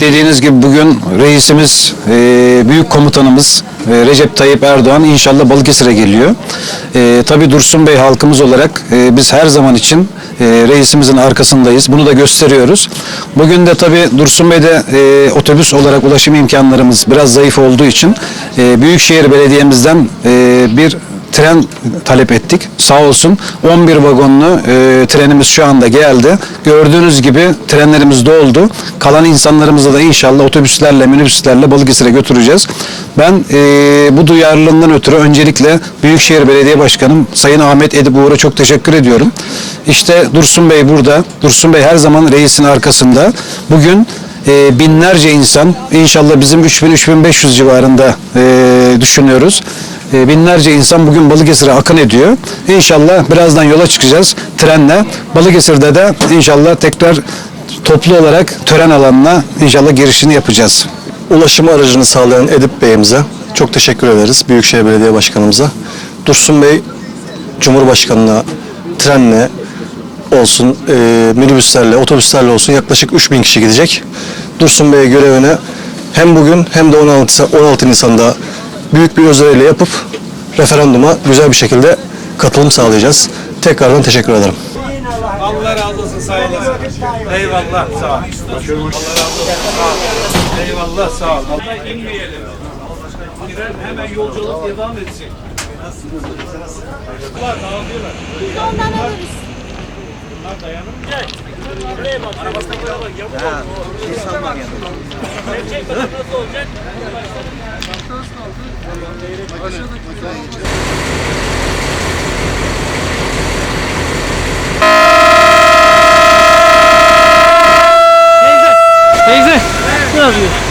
Dediğiniz gibi bugün reisimiz, e, büyük komutanımız e, Recep Tayyip Erdoğan inşallah Balıkesir'e geliyor. E, tabii Dursun Bey halkımız olarak e, biz her zaman için e, reisimizin arkasındayız. Bunu da gösteriyoruz. Bugün de tabii Dursun Bey'de e, otobüs olarak ulaşım imkanlarımız biraz zayıf olduğu için e, Büyükşehir Belediye'mizden e, bir tren talep ettik. Sağ olsun 11 vagonlu e, trenimiz şu anda geldi. Gördüğünüz gibi trenlerimiz doldu. Kalan insanlarımızı da inşallah otobüslerle, minibüslerle Balıkesir'e götüreceğiz. Ben e, bu duyarlılığından ötürü öncelikle Büyükşehir Belediye Başkanım Sayın Ahmet Edip Uğur'a çok teşekkür ediyorum. İşte Dursun Bey burada. Dursun Bey her zaman reisin arkasında. Bugün e, binlerce insan inşallah bizim 3000-3500 civarında e, düşünüyoruz. E, binlerce insan bugün Balıkesir'e akın ediyor. İnşallah birazdan yola çıkacağız trenle. Balıkesir'de de inşallah tekrar toplu olarak tören alanına inşallah girişini yapacağız. ulaşım aracını sağlayan Edip Bey'imize çok teşekkür ederiz. Büyükşehir Belediye Başkanımıza. Dursun Bey Cumhurbaşkanı'na trenle olsun, e, minibüslerle, otobüslerle olsun yaklaşık 3000 kişi gidecek. Dursun Bey görevine hem bugün hem de 16, 16 Nisan'da büyük bir özveriyle yapıp referanduma güzel bir şekilde katılım sağlayacağız. Tekrardan teşekkür ederim. Allah razı olsun sağ olasın. Eyvallah sağ ol. Allah razı olsun sağ ol. Eyvallah sağ ol. Allah inmeyelim. Tren hemen yolculuk devam edecek. Var dağılıyorlar. Ondan alırız. Bunlar dayanır. Şuraya bak. Arabasına bak. Yamuk oldu. Sen çek bakalım nasıl olacak. Teyze, ne yapıyor?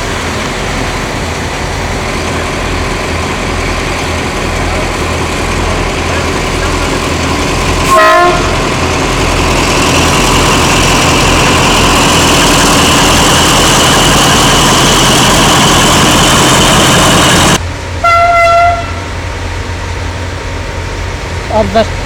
of the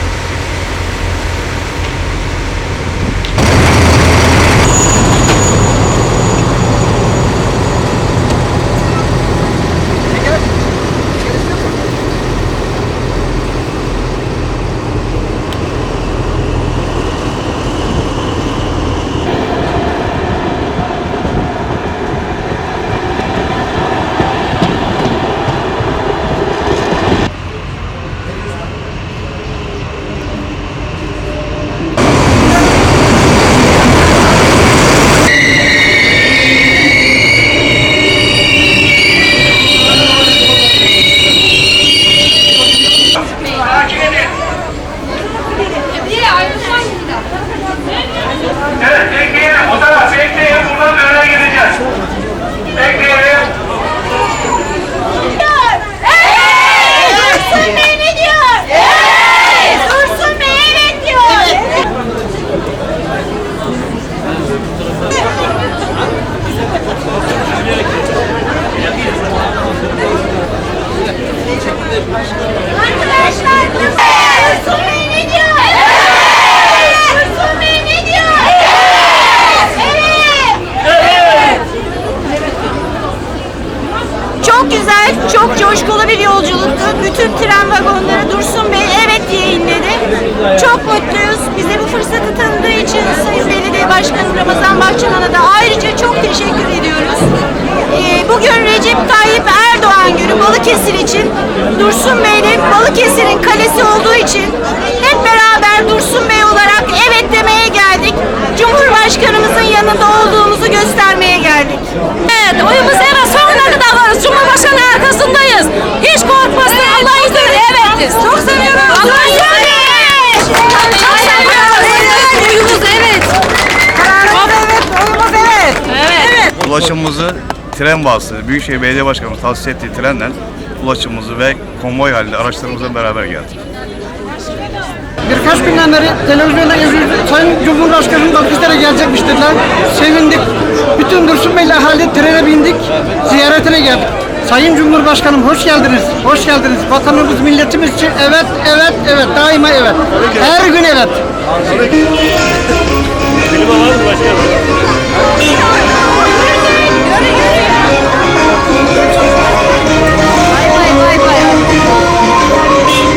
Çok güzel, çok coşkulu bir yolculuktu. Bütün tren vagonları Dursun Bey evet diye inledi. Çok mutluyuz. Bize bu fırsatı tanıdığı için Sayın Belediye Başkanı Ramazan Bahçıvan'a da ayrıca çok teşekkür ediyoruz. Ee, bugün Recep Tayyip Erdoğan günü Balıkesir için Dursun Bey'in Balıkesir'in kalesi olduğu için hep beraber Dursun Bey olarak evet demeye geldik. Cumhurbaşkanımızın yanında olduğumuzu göstermeye geldik. Evet, oyumuz evet sonuna kadar varız. Cumhurbaşkanı arkasındayız. Hiç korkmasın. Allah izin verir. Evet. Çok seviyoruz. Allah izin verir. Çok seviyoruz. Oyumuz evet. Evet. Ulaşımımızı tren vasıtası, Büyükşehir Belediye Başkanımız tahsis ettiği trenle ulaşımımızı ve konvoy halinde araçlarımızla beraber geldik. Birkaç günden beri televizyonda izliyoruz. Sayın Cumhurbaşkanı Balıkesir'e gelecekmiş dediler. Sevindik. Bütün Dursun Bey'le halde trene bindik. Ziyaretine geldik. Sayın Cumhurbaşkanım hoş geldiniz. Hoş geldiniz. Vatanımız, milletimiz için evet, evet, evet. Daima evet. Her gün evet.